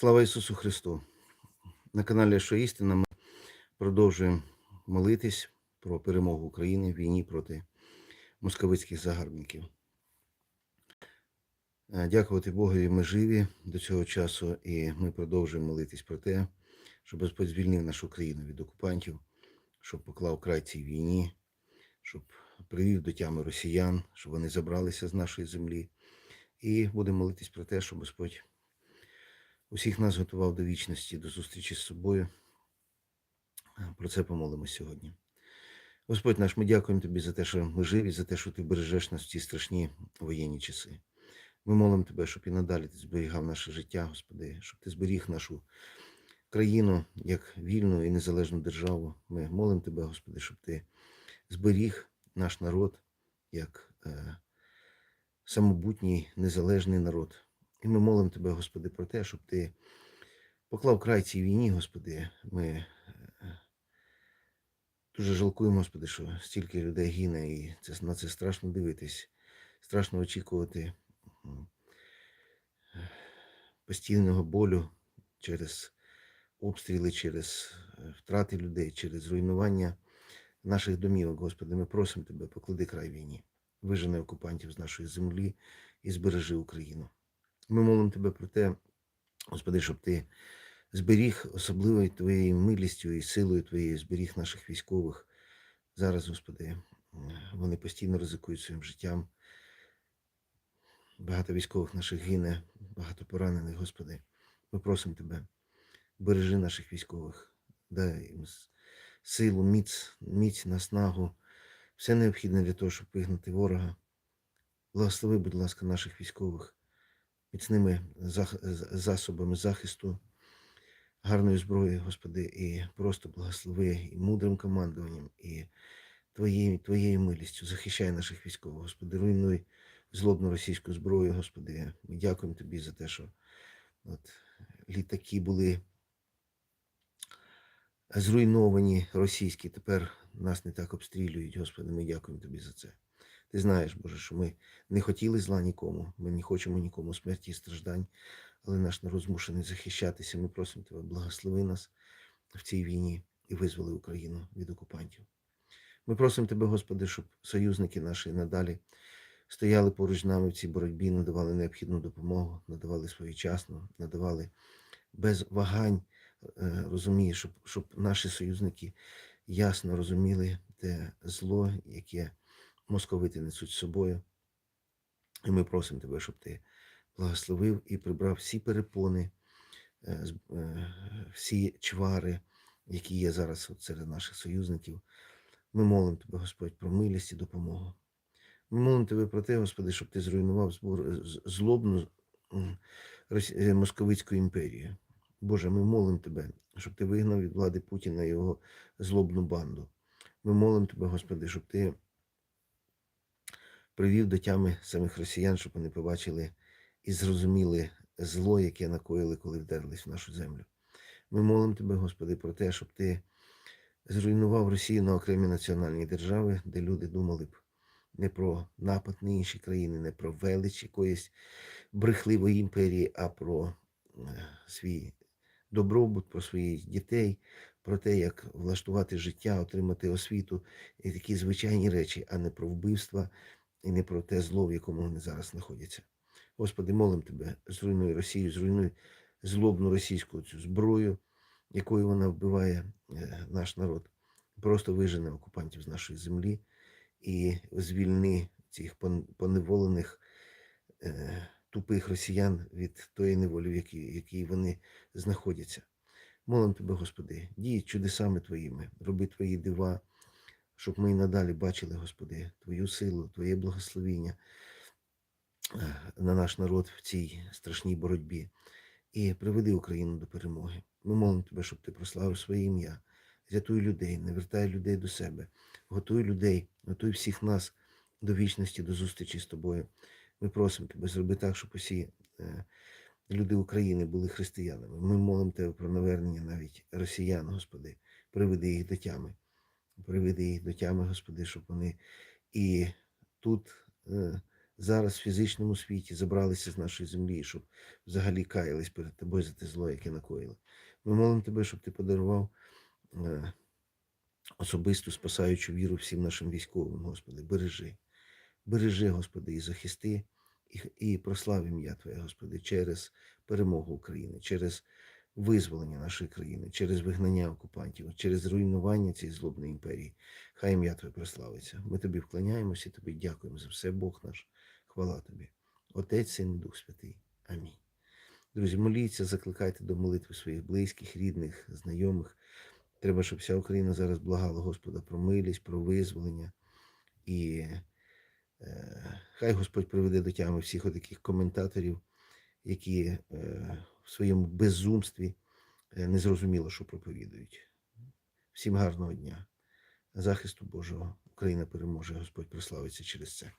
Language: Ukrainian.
Слава Ісусу Христу! На каналі Що Істина ми продовжуємо молитись про перемогу України в війні проти московицьких загарбників. Е, Дякувати Богові, ми живі до цього часу, і ми продовжуємо молитись про те, щоб Господь звільнив нашу країну від окупантів, щоб поклав край цій війні, щоб привів до тями росіян, щоб вони забралися з нашої землі. І будемо молитись про те, щоб Господь усіх нас готував до вічності, до зустрічі з собою. Е, Про це помолимось сьогодні. Господь наш, ми дякуємо Тобі за те, що ми живі, за те, що Ти бережеш нас в ці страшні воєнні часи. Ми молимо Тебе, щоб і надалі Ти зберігав наше життя, Господи, щоб Ти зберіг нашу країну як вільну і незалежну державу. Ми молимо Тебе, Господи, щоб Ти зберіг наш народ як е, самобутній, незалежний народ. І ми молимо Тебе, Господи, про те, щоб Ти поклав край цій війні, Господи. Ми е, дуже жалкуємо, Господи, що стільки людей гине, і це, на це страшно дивитись, страшно очікувати постійного болю через обстріли, через е, втрати людей, через руйнування наших домівок, Господи. Ми просимо Тебе, поклади край війні, вижени окупантів з нашої землі і збережи Україну. Ми молимо Тебе про те, Господи, щоб Ти зберіг особливою Твоєю милістю і силою Твоєю, зберіг наших військових. Зараз, Господи, вони постійно ризикують своїм життям. Багато військових наших гине, багато поранених, Господи. Ми просимо Тебе, бережи наших військових, дай їм силу, міць, міць, наснагу, все необхідне для того, щоб вигнати ворога. Благослови, будь ласка, наших військових міцними засобами захисту, гарною зброєю, Господи, і просто благослови і мудрим командуванням, і Твоєю, Твоєю милістю. Захищай наших військових, Господи, руйнуй злобну російську зброю, Господи. Ми дякуємо Тобі за те, що от, літаки були зруйновані російські. Тепер нас не так обстрілюють, Господи. Ми дякуємо Тобі за це. Ти знаєш, Боже, що ми не хотіли зла нікому, ми не хочемо нікому смерті і страждань, але наш народ змушений захищатися. Ми просимо Тебе, благослови нас в цій війні і визволи Україну від окупантів. Ми просимо Тебе, Господи, щоб союзники наші надалі стояли поруч з нами в цій боротьбі, надавали необхідну допомогу, надавали своєчасно, надавали без вагань, е, розуміє, щоб, щоб наші союзники ясно розуміли те зло, яке московити несуть з собою. І ми просимо тебе, щоб ти благословив і прибрав всі перепони, е, е, всі чвари, які є зараз серед наших союзників. Ми молимо тебе, Господь, про милість і допомогу. Ми молимо тебе про те, Господи, щоб ти зруйнував збор- злобну е, московицьку імперію. Боже, ми молимо тебе, щоб ти вигнав від влади Путіна його злобну банду. Ми молимо тебе, Господи, щоб ти привів до тями самих росіян, щоб вони побачили і зрозуміли зло, яке накоїли, коли вдерлись в нашу землю. Ми молимо тебе, Господи, про те, щоб ти зруйнував Росію на окремі національні держави, де люди думали б не про напад на інші країни, не про велич якоїсь брехливої імперії, а про е, свій добробут, про своїх дітей, про те, як влаштувати життя, отримати освіту і такі звичайні речі, а не про вбивства і не про те зло, в якому вони зараз знаходяться. Господи, молим тебе, зруйнуй Росію, зруйнуй злобну російську цю зброю, якою вона вбиває е, наш народ. Просто вижене окупантів з нашої землі і звільни цих поневолених е, тупих росіян від тої неволі, в якій, вони знаходяться. Молим тебе, Господи, дій чудесами Твоїми, роби Твої дива, щоб ми і надалі бачили, Господи, Твою силу, Твоє благословіння е, на наш народ в цій страшній боротьбі. І приведи Україну до перемоги. Ми молимо Тебе, щоб Ти прославив своє ім'я, рятуй людей, не вертай людей до себе, готуй людей, готуй всіх нас до вічності, до зустрічі з тобою. Ми просимо Тебе, зроби так, щоб усі е, люди України були християнами. Ми молимо Тебе про навернення навіть росіян, Господи, приведи їх до тями. Приведи їх до тями, Господи, щоб вони і тут е, зараз в фізичному світі забралися з нашої землі, щоб взагалі каялись перед тобою за те зло, яке накоїли. Ми молимо тебе, щоб ти подарував е, особисту спасаючу віру всім нашим військовим, Господи, бережи. Бережи, Господи, і захисти, і, і прослав ім'я Твоє, Господи, через перемогу України, через визволення нашої країни, через вигнання окупантів, через руйнування цієї злобної імперії. Хай ім'я Твоє прославиться. Ми тобі вклоняємося і тобі дякуємо за все, Бог наш. Хвала тобі. Отець, Син, і Дух Святий. Амінь. Друзі, моліться, закликайте до молитви своїх близьких, рідних, знайомих. Треба, щоб вся Україна зараз благала Господа про милість, про визволення. І е, хай Господь приведе до тями всіх отаких коментаторів, які е, своєму безумстві незрозуміло, не зрозуміло, що проповідують. Всім гарного дня. Захисту Божого. Україна переможе, Господь прославиться через це.